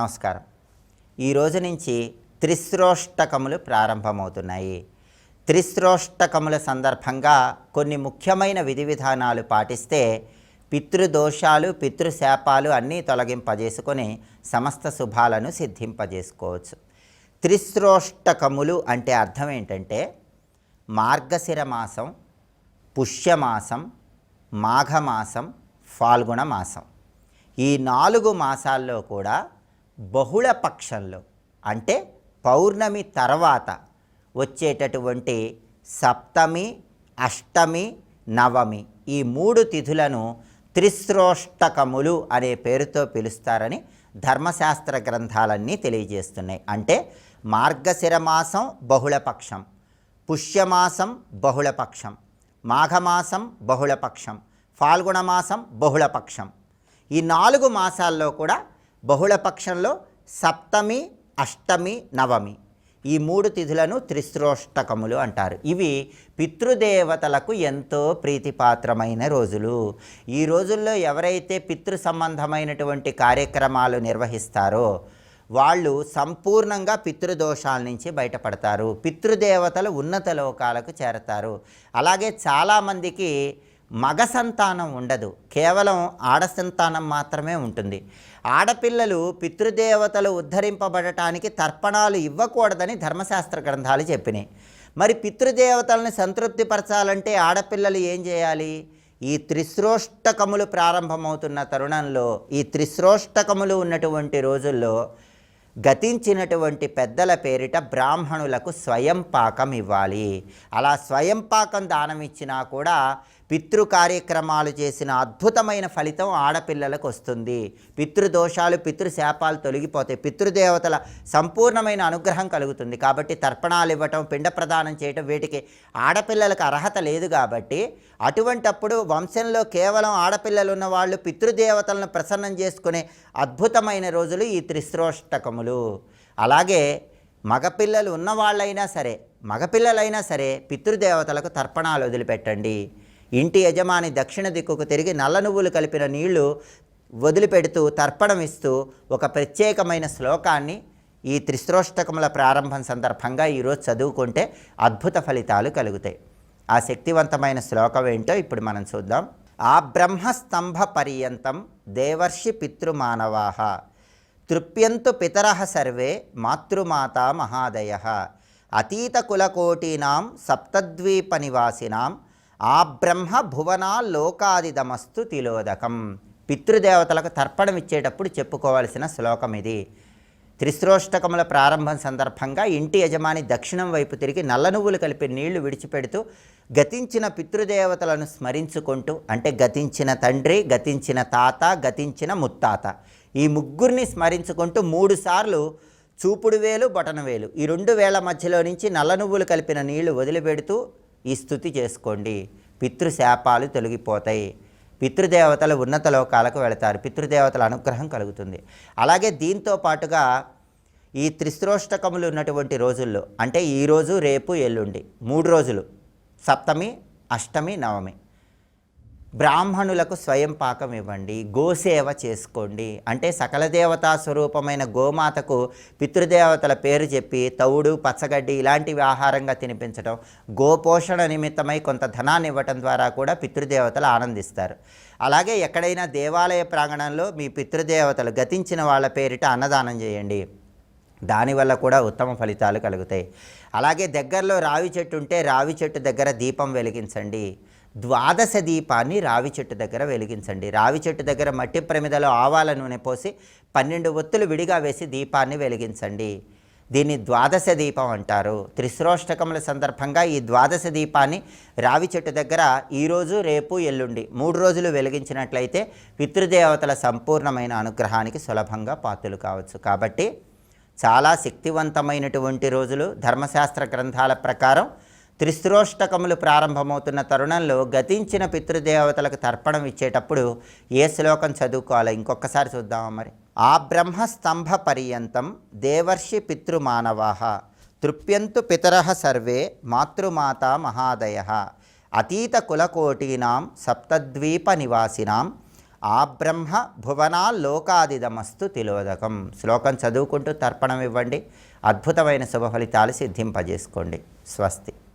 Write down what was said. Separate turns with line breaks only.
నమస్కారం. ఈ రోజు నుంచి త్రిశ్రోష్టకములు ప్రారంభమవుతున్నాయి. త్రిశ్రోష్టకముల సందర్భంగా కొన్ని ముఖ్యమైన విధి విధానాలు పాటిస్తే పితృదోషాలు పితృశాపాలు అన్నీ తొలగింపజేసుకొని సమస్త శుభాలను సిద్ధింపజేసుకోవచ్చు. త్రిశ్రోష్టకములు అంటే అర్థం ఏంటంటే మార్గశిర మాసం పుష్యమాసం మాఘమాసం ఫాల్గుణ మాసం. ఈ నాలుగు మాసాల్లో కూడా బహుళ పక్షంలో అంటే పౌర్ణమి తర్వాత వచ్చేటటువంటి సప్తమి అష్టమి నవమి ఈ మూడు తిథులను త్రిశ్రోష్టకములు అనే పేరుతో పిలుస్తారని ధర్మశాస్త్ర గ్రంథాలన్నీ తెలియజేస్తున్నాయి. అంటే మార్గశిర మాసం బహుళపక్షం పుష్యమాసం బహుళపక్షం మాఘమాసం బహుళపక్షం ఫాల్గుణమాసం బహుళపక్షం ఈ నాలుగు మాసాల్లో కూడా బహుళపక్షంలో సప్తమి అష్టమి నవమి ఈ మూడు తిథులను త్రిశ్రోష్టకములు అంటారు. ఇవి పితృదేవతలకు ఎంతో ప్రీతిపాత్రమైన రోజులు. ఈ రోజుల్లో ఎవరైతే పితృ సంబంధమైనటువంటి కార్యక్రమాలు నిర్వహిస్తారో వాళ్ళు సంపూర్ణంగా పితృదోషాల నుంచి బయటపడతారు. పితృదేవతలు ఉన్నత లోకాలకు చేరతారు. అలాగే చాలామందికి మగ సంతానం ఉండదు. కేవలం ఆడ సంతానం మాత్రమే ఉంటుంది. ఆడపిల్లలు పితృదేవతలు ఉద్ధరింపబడటానికి తర్పణాలు ఇవ్వకూడదని ధర్మశాస్త్ర గ్రంథాలు చెప్పినాయి. మరి పితృదేవతలను సంతృప్తిపరచాలంటే ఆడపిల్లలు ఏం చేయాలి? ఈ త్రిశ్రోష్టకములు ప్రారంభమవుతున్న తరుణంలో ఈ త్రిశ్రోష్టకములు ఉన్నటువంటి రోజుల్లో గతించినటువంటి పెద్దల పేరిట బ్రాహ్మణులకు స్వయం పాకం ఇవ్వాలి. అలా స్వయం పాకం దానం ఇచ్చినా కూడా పితృ కార్యక్రమాలు చేసిన అద్భుతమైన ఫలితం ఆడపిల్లలకు వస్తుంది. పితృదోషాలు పితృశాపాలు తొలగిపోతాయి. పితృదేవతల సంపూర్ణమైన అనుగ్రహం కలుగుతుంది. కాబట్టి తర్పణాలు ఇవ్వటం పిండ ప్రదానం చేయటం వీటికి ఆడపిల్లలకు అర్హత లేదు కాబట్టి అటువంటప్పుడు వంశంలో కేవలం ఆడపిల్లలు ఉన్న వాళ్ళు పితృదేవతలను ప్రసన్నం చేసుకునే అద్భుతమైన రోజులు ఈ త్రిశ్రోష్టకములు. అలాగే మగపిల్లలు ఉన్నవాళ్ళైనా సరే మగపిల్లలైనా సరే పితృదేవతలకు తర్పణాలు వదిలిపెట్టండి. ఇంటి యజమాని దక్షిణ దిక్కుకు తిరిగి నల్ల నువ్వులు కలిపిన నీళ్ళు వదిలిపెడుతూ తర్పణం ఇస్తూ ఒక ప్రత్యేకమైన శ్లోకాన్ని ఈ త్రిశ్రోష్టకముల ప్రారంభం సందర్భంగా ఈరోజు చదువుకుంటే అద్భుత ఫలితాలు కలుగుతాయి. ఆ శక్తివంతమైన శ్లోకం ఏంటో ఇప్పుడు మనం చూద్దాం. ఆ బ్రహ్మస్తంభ పర్యంతం దేవర్షి పితృమానవాహ. తృప్యంతు పితర సర్వే మాతృమాత మహాదయ. అతీతకులకోటీనాం సప్తద్వీప నివాసినాం ఆ బ్రహ్మ భువనా లోకాదిదమస్తు తిలోదకం. పితృదేవతలకు తర్పణం ఇచ్చేటప్పుడు చెప్పుకోవాల్సిన శ్లోకం ఇది. త్రిశ్రోష్టకముల ప్రారంభం సందర్భంగా ఇంటి యజమాని దక్షిణం వైపు తిరిగి నల్ల నువ్వులు కలిపి నీళ్ళు విడిచిపెడుతూ గతించిన పితృదేవతలను స్మరించుకుంటూ అంటే గతించిన తండ్రి గతించిన తాత గతించిన ముత్తాత. ఈ ముగ్గురిని స్మరించుకుంటూ మూడుసార్లు చూపుడు వేలు బొటన వేలు. ఈ రెండు వేల మధ్యలో నుంచి నల్ల నువ్వులు కలిపిన నీళ్ళు వదిలిపెడుతూ ఈ స్థుతి చేసుకోండి. పితృశాపాలు తొలగిపోతాయి. పితృదేవతలు ఉన్నత లోకాలకు వెళతారు. పితృదేవతల అనుగ్రహం కలుగుతుంది. అలాగే దీంతో పాటుగా ఈ త్రిశ్రోష్టకములు ఉన్నటువంటి రోజుల్లో అంటే ఈరోజు రేపు ఎల్లుండి మూడు రోజులు. సప్తమి అష్టమి నవమి. బ్రాహ్మణులకు స్వయం పాకం ఇవ్వండి గోసేవ చేసుకోండి. అంటే సకల దేవతా స్వరూపమైన గోమాతకు పితృదేవతల పేరు చెప్పి తవుడు పచ్చగడ్డి ఇలాంటివి ఆహారంగా తినిపించడం గోపోషణ నిమిత్తమై కొంత ధనాన్ని ఇవ్వటం ద్వారా కూడా పితృదేవతలు ఆనందిస్తారు. అలాగే ఎక్కడైనా దేవాలయ ప్రాంగణంలో మీ పితృదేవతలు గతించిన వాళ్ళ పేరిట అన్నదానం చేయండి. దానివల్ల కూడా ఉత్తమ ఫలితాలు కలుగుతాయి. అలాగే దగ్గరలో రావి చెట్టు ఉంటే రావి చెట్టు దగ్గర దీపం వెలిగించండి. ద్వాదశ దీపాన్ని రావి చెట్టు దగ్గర వెలిగించండి. రావి చెట్టు దగ్గర మట్టి ప్రమిదలో ఆవాల నూనె పోసి పన్నెండు ఒత్తులు విడిగా వేసి దీపాన్ని వెలిగించండి. దీన్ని ద్వాదశ దీపం అంటారు. త్రిశ్రోష్టకముల సందర్భంగా ఈ ద్వాదశ దీపాన్ని రావి చెట్టు దగ్గర ఈరోజు రేపు ఎల్లుండి మూడు రోజులు వెలిగించినట్లయితే పితృదేవతల సంపూర్ణమైన అనుగ్రహానికి సులభంగా పాత్రలు కావచ్చు. కాబట్టి చాలా శక్తివంతమైనటువంటి రోజులు. ధర్మశాస్త్ర గ్రంథాల ప్రకారం త్రిశ్రోష్టకములు ప్రారంభమవుతున్న తరుణంలో గతించిన పితృదేవతలకు తర్పణం ఇచ్చేటప్పుడు ఏ శ్లోకం చదువుకోవాలి? ఇంకొకసారి చూద్దామా మరి. ఆ బ్రహ్మస్తంభ పర్యంతం దేవర్షి పితృమానవాహ తృప్యంతు పితర సర్వే మాతృమాత మహాదయ. అతీత కులకోటీనాం సప్తద్వీప నివాసినాం ఆ బ్రహ్మ భువనా లోకాదిదమస్తు తిలోదకం. శ్లోకం చదువుకుంటూ తర్పణం ఇవ్వండి. అద్భుతమైన శుభ ఫలితాలు సిద్ధింపజేసుకోండి. స్వస్తి.